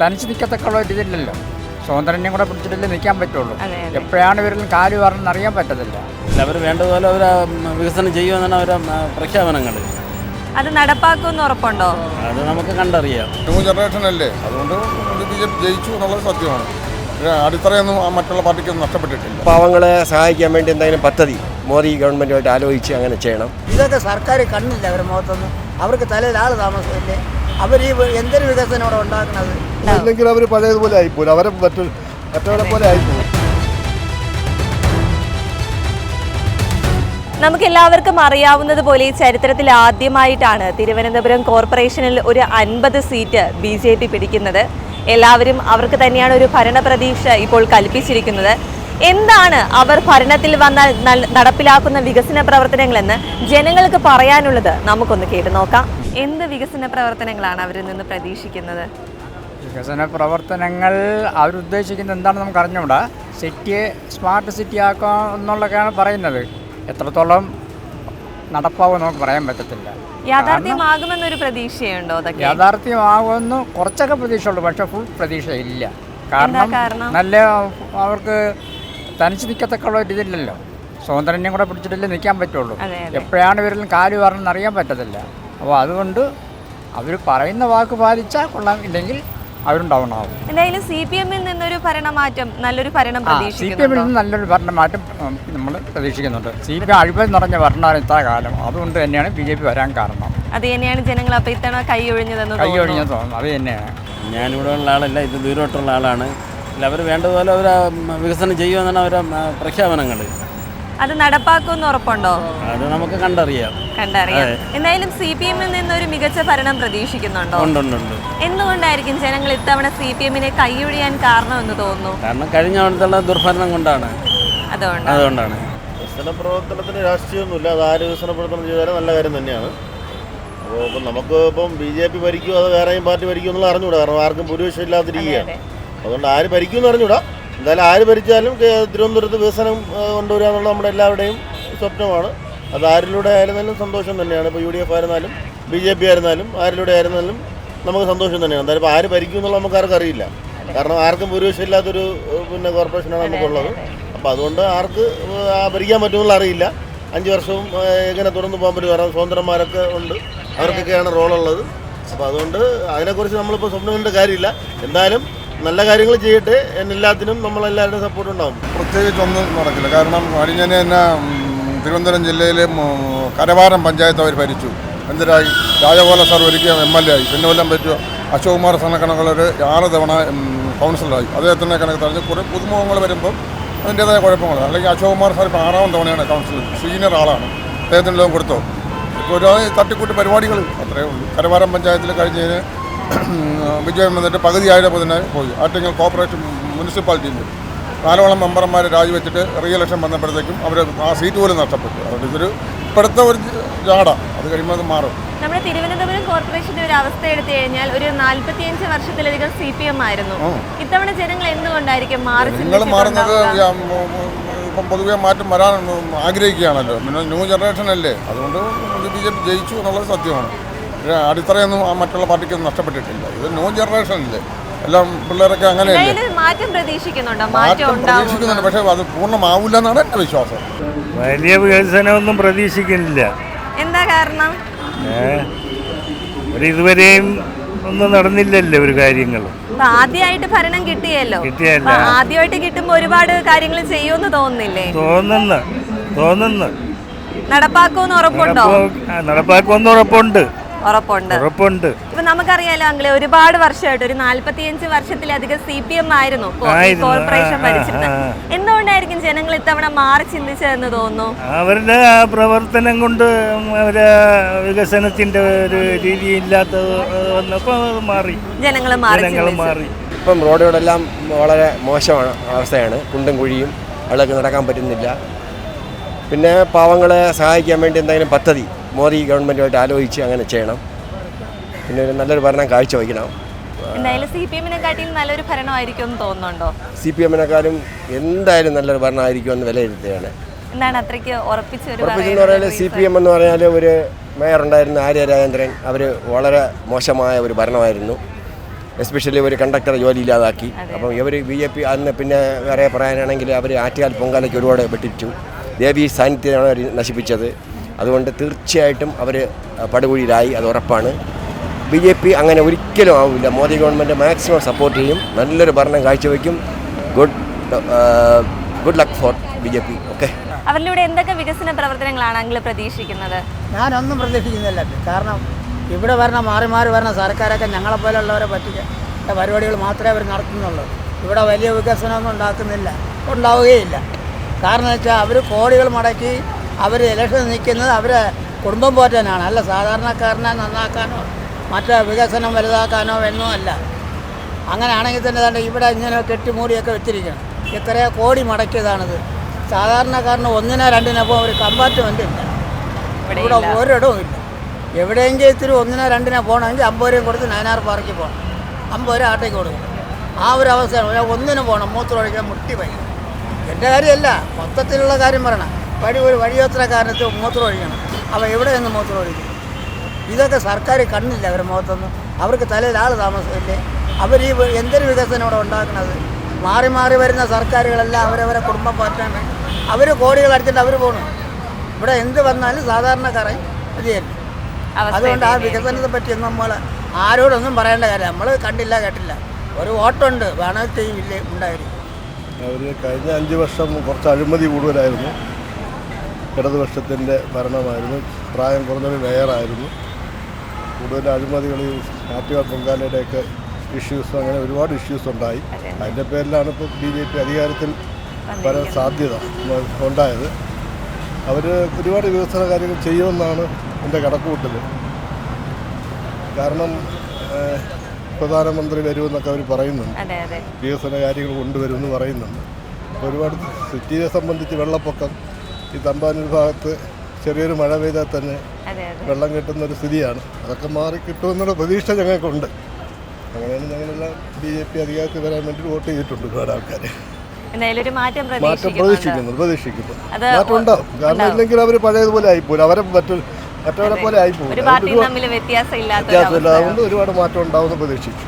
തനിച്ച് നിൽക്കത്തക്കുള്ള ഒരു ഇതില്ലല്ലോ സ്വാതന്ത്ര്യം കൂടെ പിടിച്ചിട്ടല്ലേ നിൽക്കാൻ പറ്റുള്ളൂ. എപ്പോഴാണ് ഇവരിൽ കാൽ പറഞ്ഞെന്ന് അറിയാൻ പറ്റത്തില്ല. അവർ വേണ്ടതുപോലെ അവർ വികസനം ചെയ്യുമെന്നാണ് അവരെ പ്രഖ്യാപനങ്ങൾ അത് നടപ്പാക്കുമെന്ന് ഉറപ്പുണ്ടോ? അത് നമുക്ക് കണ്ടറിയാം. ന്യൂ ജനറേഷൻ അല്ലേ? അതുകൊണ്ട് ബി ജെ പി ജയിച്ചു എന്നുള്ളത് സത്യമാണ്. അടിത്തറയൊന്നും മറ്റുള്ള പാർട്ടിക്കൊന്നും നഷ്ടപ്പെട്ടിട്ടില്ല. പാവങ്ങളെ സഹായിക്കാൻ വേണ്ടി എന്തെങ്കിലും പദ്ധതി മോദി ഗവൺമെന്റുമായിട്ട് ആലോചിച്ച് അങ്ങനെ ചെയ്യണം. ഇതൊക്കെ സർക്കാർ കണ്ണില്ല അവരുടെ മുഖത്തൊന്നും. അവർക്ക് തലയിൽ ആൾ താമസമില്ലേ? അവർ ഈ എന്തൊരു വികസനം ഇവിടെ ഉണ്ടാക്കുന്നത്? അല്ലെങ്കിൽ അവർ പഴയതുപോലെ ആയിപ്പോലും അവരെ മറ്റു മറ്റവരെ പോലെ ആയിപ്പോലും നമുക്ക് എല്ലാവർക്കും അറിയാവുന്നത് പോലെ ചരിത്രത്തിൽ ആദ്യമായിട്ടാണ് തിരുവനന്തപുരം കോർപ്പറേഷനിൽ ഒരു അൻപത് സീറ്റ് ബി ജെ പി പിടിക്കുന്നത്. എല്ലാവരും അവർക്ക് തന്നെയാണ് ഒരു ഭരണ പ്രതീക്ഷ ഇപ്പോൾ കൽപ്പിച്ചിരിക്കുന്നത്. എന്താണ് അവർ ഭരണത്തിൽ വന്നാൽ നടപ്പിലാക്കുന്ന വികസന പ്രവർത്തനങ്ങളെന്ന് ജനങ്ങൾക്ക് പറയാനുള്ളത് നമുക്കൊന്ന് കേട്ടു നോക്കാം. എന്ത് വികസന പ്രവർത്തനങ്ങളാണ് അവരിൽ നിന്ന് പ്രതീക്ഷിക്കുന്നത്? വികസന പ്രവർത്തനങ്ങൾ അവരുദ്ദേശിക്കുന്നത് എന്താണെന്ന് നമുക്ക് അറിഞ്ഞുകൂടാ. സിറ്റിയെ സ്മാർട്ട് സിറ്റി ആക്കാം എന്നുള്ളതൊക്കെയാണ് പറയുന്നത്. എത്രത്തോളം നടപ്പാവും നമുക്ക് പറയാൻ പറ്റത്തില്ല. യാഥാർത്ഥ്യമാകുമെന്നൊരു പ്രതീക്ഷയുണ്ടോ യാഥാർത്ഥ്യമാകുമെന്ന് കുറച്ചൊക്കെ പ്രതീക്ഷയുള്ളൂ പക്ഷെ ഫുൾ പ്രതീക്ഷയില്ല. കാരണം? നല്ല അവർക്ക് തനിച്ച് നിൽക്കത്തക്കുള്ള ഒരു ഇതില്ലല്ലോ. സ്വാതന്ത്ര്യം കൂടെ പിടിച്ചിട്ടല്ലേ നിൽക്കാൻ പറ്റുള്ളൂ. എപ്പോഴാണ് ഇവരിൽ കാൽ പറഞ്ഞെന്ന് അറിയാൻ പറ്റത്തില്ല. അപ്പോൾ അതുകൊണ്ട് അവർ പറയുന്ന വാക്ക് പാലിച്ചാൽ കൊള്ളാം ഇല്ലെങ്കിൽ അവരുണ്ടാവണമാവും എന്തായാലും സി പി എമ്മിൽ നിന്നൊരു ഭരണമാറ്റം നല്ലൊരു ഭരണം സി പി എമ്മിൽ നിന്ന് നല്ലൊരു ഭരണമാറ്റം നമ്മൾ പ്രതീക്ഷിക്കുന്നുണ്ട്. സി പി എം അഴിമതി നിറഞ്ഞ ഭരണമാണ് ഇത്ര കാലം. അതുകൊണ്ട് തന്നെയാണ് ബി ജെ പി വരാൻ കാരണം. അത് തന്നെയാണ് ജനങ്ങൾ അപ്പോൾ ഇത്തവണ കൈ ഒഴിഞ്ഞതെന്ന് കൈ തോന്നുന്നു. അത് തന്നെയാണ്. ഞാനിവിടെ ഉള്ള ആളല്ല ഇത് ദൂരോട്ടുള്ള ആളാണ്. അവർ വേണ്ടതുപോലെ അവർ വികസനം ചെയ്യുമെന്നാണ് അവരെ പ്രഖ്യാപനങ്ങൾ അത് നടപ്പാക്കുമെന്ന് ഉറപ്പുണ്ടോ? അത് നമുക്ക് കണ്ടറിയാം. കണ്ടറിയാം. എന്തായാലും സി പി എമ്മിൽ നിന്ന് ഒരു മികച്ച ഭരണം പ്രതീക്ഷിക്കുന്നുണ്ടോ? ഉണ്ട് ഉണ്ട് ഉണ്ട്. എന്തുകൊണ്ടായിരിക്കും ജനങ്ങൾ ഇത്തവണ സി പി എമ്മിനെ കൈയൊഴിയാൻ കാരണമെന്ന് തോന്നുന്നു? കാരണം കഴിഞ്ഞ തവണത്തുള്ള ദുർഭരണം കൊണ്ടാണ്. അതുകൊണ്ട് അതുകൊണ്ടാണ്. വികസന പ്രവർത്തനത്തിന് രാഷ്ട്രീയമൊന്നുമില്ല. അത് ആര് വികസന പ്രവർത്തനം ചെയ്താലും നല്ല കാര്യം തന്നെയാണ്. അപ്പോൾ ഇപ്പം നമുക്ക് ഇപ്പം ബി ജെ പി ഭരിക്കുമോ അത് വേറെയും പാർട്ടി ഭരിക്കുമോ എന്നുള്ള അറിഞ്ഞുകൂടാ. കാരണം ആർക്കും ഭൂരിപക്ഷം ഇല്ലാതിരിക്കുകയാണ്. അതുകൊണ്ട് ആര് ഭരിക്കുമെന്ന് അറിഞ്ഞൂടാ എന്തായാലും ആര് ഭരിച്ചാലും തിരുവനന്തപുരത്ത് വികസനം കൊണ്ടുവരിക എന്നുള്ളത് നമ്മുടെ എല്ലാവരുടെയും സ്വപ്നമാണ്. അത് ആരിലൂടെ ആയിരുന്നാലും സന്തോഷം തന്നെയാണ്. ഇപ്പോൾ യു ഡി എഫ് ആയിരുന്നാലും ബി ജെ പി ആയിരുന്നാലും ആരിലൂടെ ആയിരുന്നാലും നമുക്ക് സന്തോഷം തന്നെയാണ്. എന്തായാലും ഇപ്പോൾ ആര് ഭരിക്കും എന്നുള്ളത് നമുക്ക് ആർക്കും അറിയില്ല. കാരണം ആർക്കും ഭൂരിപക്ഷം ഇല്ലാത്തൊരു പിന്നെ കോർപ്പറേഷനാണ് നമുക്കുള്ളത്. അപ്പോൾ അതുകൊണ്ട് ആർക്ക് ആ ഭരിക്കാൻ പറ്റുമെന്നുള്ള അറിയില്ല. അഞ്ച് വർഷവും എങ്ങനെ തുടർന്ന് പോകാൻ പറ്റും? കാരണം സ്വതന്ത്രന്മാരൊക്കെ ഉണ്ട്. അവർക്കൊക്കെയാണ് റോളുള്ളത്. അപ്പോൾ അതുകൊണ്ട് അതിനെക്കുറിച്ച് നമ്മളിപ്പോൾ സ്വപ്നം കാര്യമില്ല. എന്തായാലും നല്ല കാര്യങ്ങൾ ചെയ്യട്ടെ. എല്ലാത്തിനും നമ്മളെല്ലാവരുടെയും സപ്പോർട്ട് ഉണ്ടാവും. പ്രത്യേകിച്ച് ഒന്നും നടക്കില്ല. കാരണം അടിഞ്ഞനെ തന്നെ തിരുവനന്തപുരം ജില്ലയിലെ കരവാരം പഞ്ചായത്ത് അവർ ഭരിച്ചു. എന്തിനായി? രാജഗോപാല സാർ ഒരിക്കലും എം എൽ എ ആയി. പിന്നെ കൊല്ലം പറ്റുക അശോക് കുമാർ ഒരു ആറ് തവണ കൗൺസിലറായി അദ്ദേഹത്തിന്റെ കണക്ക് തടഞ്ഞ് കുറേ പുതുമുഖങ്ങൾ വരുമ്പം അതിന്റേതായ കുഴപ്പങ്ങൾ അല്ലെങ്കിൽ അശോക് കുമാർ സാർ ഇപ്പോൾ ആറാം തവണയാണ് കൗൺസിലർ സീനിയർ ആളാണ്. അദ്ദേഹത്തിന്റെ ലോകം കൊടുത്തോ? ഒരു തട്ടിക്കൂട്ട് പരിപാടികൾ അത്രയേ ഉള്ളൂ. കരവാരം പഞ്ചായത്തിൽ കഴിഞ്ഞതിന് വിജയം വന്നിട്ട് പകുതി ആയപ്പോൾ തന്നെ പോയി. ആറ്റിങ്ങൽ കോർപ്പറേഷൻ മുനിസിപ്പാലിറ്റിയിൽ നാലോളം മെമ്പർമാർ രാജിവെച്ചിട്ട് റീ ഇലക്ഷൻ വന്നപ്പോഴത്തേക്കും അവർ ആ സീറ്റ് പോലും നഷ്ടപ്പെട്ടു. അതുകൊണ്ട് ഇതൊരു ഇപ്പോഴത്തെ ഒരു ജാട. അത് കഴിയുമ്പോൾ അത് മാറും. നമ്മുടെ തിരുവനന്തപുരം കോർപ്പറേഷന്റെ ഒരു അവസ്ഥ എടുത്തു കഴിഞ്ഞാൽ ഒരു നാല്പത്തിയഞ്ച് വർഷത്തിലധികം സി പി എം ആയിരുന്നു. ഇത്തവണ ജനങ്ങൾ എന്തുകൊണ്ടായിരിക്കും മാറി നിങ്ങൾ മാറുന്നത്? ഇപ്പം പൊതുവെ മാറ്റം വരാൻ ആഗ്രഹിക്കുകയാണല്ലോ. പിന്നെ ന്യൂ ജനറേഷൻ അല്ലേ? അതുകൊണ്ട് ബി ജെ പി ജയിച്ചു എന്നുള്ളത് സത്യമാണ്. അടിത്തറയൊന്നും മറ്റുള്ള പാർട്ടിക്കൊന്നും നഷ്ടപ്പെട്ടിട്ടില്ല. ഇത് ന്യൂ ജനറേഷൻ അല്ലേ എല്ലാം പിള്ളേരൊക്കെ അങ്ങനെയല്ലേ? എന്തായാലും മാറ്റം പ്രതീക്ഷിക്കുന്നുണ്ടോ? പക്ഷേ അത് പൂർണമാവില്ല എന്നാണ് എന്റെ വിശ്വാസം. വലിയ വികസനമൊന്നും പ്രതീക്ഷിക്കുന്നില്ല. എന്താ കാരണം? ഒരു ഇതുവരെയും ഒന്നും നടന്നില്ലല്ലോ ഒരു കാര്യങ്ങളും ആദ്യമായിട്ട് ഭരണം കിട്ടിയല്ലോ. ആദ്യമായിട്ട് കിട്ടുമ്പോ ഒരുപാട് കാര്യങ്ങൾ ചെയ്യുമെന്ന് തോന്നുന്നില്ലേ? തോന്നുന്നു. തോന്നുന്നു. നടപ്പാക്കുമെന്ന് ഉറപ്പുണ്ടോ? നടപ്പാ- നടപ്പാക്കുമെന്ന് ഉറപ്പുണ്ട്. ഉറപ്പുണ്ട്. ഉറപ്പുണ്ട്. ഇപ്പൊ നമുക്കറിയാലോ അങ്കിളെ ഒരുപാട് വർഷമായിട്ട് ഒരു നാല്പത്തിയഞ്ച് വർഷത്തിലധികം സി പി എം ആയിരുന്നു. കോർപ്പറേഷൻ ഭരിച്ചിരുന്നത്. എന്തുകൊണ്ടായിരിക്കും ജനങ്ങൾ ഇത്തവണ മാറി ചിന്തിച്ചതെന്ന് തോന്നുന്നു? അവരുടെ ആ പ്രവർത്തനം കൊണ്ട് അവരെ വികസനത്തിന്റെ ഒരു രീതി ഇല്ലാത്തത് വന്നപ്പോൾ മാറി. ജനങ്ങൾ മാറി ഇപ്പം റോഡുകളെല്ലാം വളരെ മോശമാണ് അവസ്ഥയാണ്. കുണ്ടും കുഴിയും ആളുകൾക്ക് നടക്കാൻ പറ്റുന്നില്ല. പിന്നെ പാവങ്ങളെ സഹായിക്കാൻ വേണ്ടി എന്തെങ്കിലും പദ്ധതി മോദി ഗവൺമെന്റുമായിട്ട് ആലോചിച്ച് അങ്ങനെ ചെയ്യണം. പിന്നെ ഒരു നല്ലൊരു ഭരണം കാഴ്ചവെക്കണം എന്തായാലും സി പി എമ്മിനെക്കാട്ടിയും നല്ലൊരു ഭരണമായിരിക്കും എന്ന് തോന്നുന്നുണ്ടോ? സി പി എമ്മിനെക്കാളും എന്തായാലും നല്ലൊരു ഭരണമായിരിക്കുമെന്ന് വിലയിരുത്തുകയാണ്. എന്താണ് അത്രയ്ക്ക് ഉറപ്പിച്ച ഒരു ഉറപ്പിച്ചെന്ന് പറഞ്ഞാൽ സി പി എം എന്ന് പറഞ്ഞാൽ ഒരു മേയർ ഉണ്ടായിരുന്ന ആര്യ രാജേന്ദ്രൻ അവർ വളരെ മോശമായ ഒരു ഭരണമായിരുന്നു. എസ്പെഷ്യലി ഒരു കണ്ടക്ടർ ജോലി ഇല്ലാതാക്കി. അപ്പം ഇവർ ബി ജെ പി അന്ന് പിന്നെ വേറെ പറയാനാണെങ്കിൽ അവർ ആറ്റുകാൽ പൊങ്കാലയ്ക്ക് ഒരുപാട് വെട്ടിച്ചു. ദേവി സാന്നിധ്യമാണ് അവർ നശിപ്പിച്ചത്. അതുകൊണ്ട് തീർച്ചയായിട്ടും അവർ പടുകുഴിയിലായി അത് ഉറപ്പാണ്. ബി ജെ പി അങ്ങനെ ഒരിക്കലും ആവില്ല മോദി ഗവൺമെന്റ് മാക്സിമം സപ്പോർട്ട് ചെയ്യും. നല്ലൊരു ഭരണം കാഴ്ചവെക്കും. Good good luck for B J P. Okay അവരിലൂടെ എന്തൊക്കെ വികസന പ്രവർത്തനങ്ങളാണ് അങ്കിൾ പ്രതീക്ഷിക്കുന്നത്? ഞാനൊന്നും പ്രതീക്ഷിക്കുന്നില്ല. കാരണം ഇവിടെ വരണ മാറി മാറി വരണ സർക്കാരൊക്കെ ഞങ്ങളെ പോലെയുള്ളവരെ പറ്റിച്ച പരിപാടികൾ മാത്രമേ അവർ നടത്തുന്നുള്ളൂ. ഇവിടെ വലിയ വികസനമൊന്നും ഉണ്ടാക്കുന്നില്ല. ഉണ്ടാവുകയില്ല. കാരണം വെച്ചാൽ അവർ കോടികൾ മുടക്കി അവർ ഇലക്ഷൻ നിൽക്കുന്നത് അവരെ കുടുംബം പോറ്റാനാണ്. അല്ല സാധാരണക്കാരനെ നന്നാക്കാനോ മറ്റേ വികസനം വലുതാക്കാനോ എന്നോ അല്ല. അങ്ങനെയാണെങ്കിൽ തന്നെ തന്നെ ഇവിടെ ഇങ്ങനെ കെട്ടിമൂടിയൊക്കെ വെച്ചിരിക്കണം. ഇത്രയോ കോടി മുടക്കിയതാണിത്. സാധാരണക്കാരന് ഒന്നിനോ രണ്ടിനോ പോകും ഒരു കമ്പാർട്ട്മെന്റ് ഇല്ല. ഇവിടെ. ഒരിടവും ഇല്ല. എവിടെയെങ്കിലും ഇത്തിരി ഒന്നിനോ രണ്ടിനോ പോകണമെങ്കിൽ അമ്പത് രൂപയും കൊടുത്ത് നയനാർ പാർക്കിൽ പോകണം. അമ്പത് രൂപ ആട്ടേക്ക് കൊടുക്കണം. ആ ഒരു അവസ്ഥയാണ്. ഒന്നിനു പോകണം. മൂത്രമൊഴിക്കാൻ മുട്ടി പോയി എന്റെ കാര്യമല്ല. മൊത്തത്തിലുള്ള കാര്യം പറയണം. വഴി ഒരു വഴിയാത്രക്കാരനത്ത് മൂത്രം ഒഴിക്കണം. അവ എവിടെ നിന്ന് മൂത്രം ഒഴിക്കും? ഇതൊക്കെ സർക്കാർ കണ്ണില്ല അവരുടെ മുഖത്തൊന്നും. അവർക്ക് തലയിൽ ആൾ താമസമില്ലേ? അവർ ഈ എന്തൊരു വികസനം ഇവിടെ ഉണ്ടാക്കുന്നത്? മാറി മാറി വരുന്ന സർക്കാരുകളെല്ലാം അവരവരെ കുടുംബം പോറ്റാൻ വേണ്ടി. അവർ കോടികൾ അടിച്ചിട്ട് അവർ പോകണം ഇവിടെ എന്ത് വന്നാലും സാധാരണക്കാരെ ഇത് അതുകൊണ്ട് ആ. വികസനത്തെ പറ്റിയൊന്നും നമ്മൾ ആരോടൊന്നും പറയേണ്ട കാര്യം നമ്മൾ കണ്ടില്ല കേട്ടില്ല. ഒരു വോട്ടുണ്ട്. വേണമെങ്കിൽ ഇല്ലേ ഉണ്ടായിരുന്നു അവർ കഴിഞ്ഞ അഞ്ച് വർഷം കുറച്ച് അഴിമതി കൂടുതലായിരുന്നു. ഇടതുപക്ഷത്തിന്റെ ഭരണമായിരുന്നു. പ്രായം കുറഞ്ഞൊരു മേയറായിരുന്നു. കൂടുതൽ അഴിമതികൾ ഈ ആറ്റുകാൽ പൊങ്കാലയുടെയൊക്കെ ഇഷ്യൂസ് അങ്ങനെ ഒരുപാട് ഇഷ്യൂസ് ഉണ്ടായി. അതെ. അതിന്റെ പേരിലാണ് ഇപ്പോൾ ബി ജെ പി അധികാരത്തിൽ വരാൻ സാധ്യത ഉണ്ടായത്. അവർ ഒരുപാട് വികസന കാര്യങ്ങൾ ചെയ്യുമെന്നാണ് എന്റെ കണക്കുകൂട്ടൽ. കാരണം പ്രധാനമന്ത്രി വരുമെന്നൊക്കെ അവർ പറയുന്നുണ്ട്. വികസന കാര്യങ്ങൾ കൊണ്ടുവരുമെന്ന് പറയുന്നുണ്ട്. ഒരുപാട് സിറ്റിയെ സംബന്ധിച്ച് വെള്ളപ്പൊക്കം ഈ തമ്പാനൂർ ഭാഗത്ത് ചെറിയൊരു മഴ പെയ്താൽ തന്നെ വെള്ളം കിട്ടുന്ന ഒരു സ്ഥിതിയാണ്. അതൊക്കെ മാറി കിട്ടുമെന്നുള്ള പ്രതീക്ഷ ഞങ്ങൾക്കുണ്ട്. അങ്ങനെയാണ് ഞങ്ങളെല്ലാം ബി ജെ പി അധികാരത്തിൽ വരാൻ വേണ്ടി വോട്ട് ചെയ്തിട്ടുണ്ട് ഒരുപാട് ആൾക്കാർ എന്തായാലും മാറ്റം പ്രതീക്ഷിക്കുന്നു. പ്രതീക്ഷിക്കുന്നു മാറ്റം ഉണ്ടാവും. കാരണം ഇല്ലെങ്കിൽ അവർ പഴയതുപോലെ ആയിപ്പോലും അവരെ മറ്റൊരു മറ്റവരെ പോലെ ആയിപ്പോലും ഒരു പാർട്ടിയും തമ്മിൽ വ്യത്യാസം ഇല്ലാത്ത ഒരു വ്യത്യാസമില്ല അവസ്ഥയാണ്. അതുകൊണ്ട് ഒരുപാട് മാറ്റം ഉണ്ടാവുമെന്ന് പ്രതീക്ഷിച്ചു.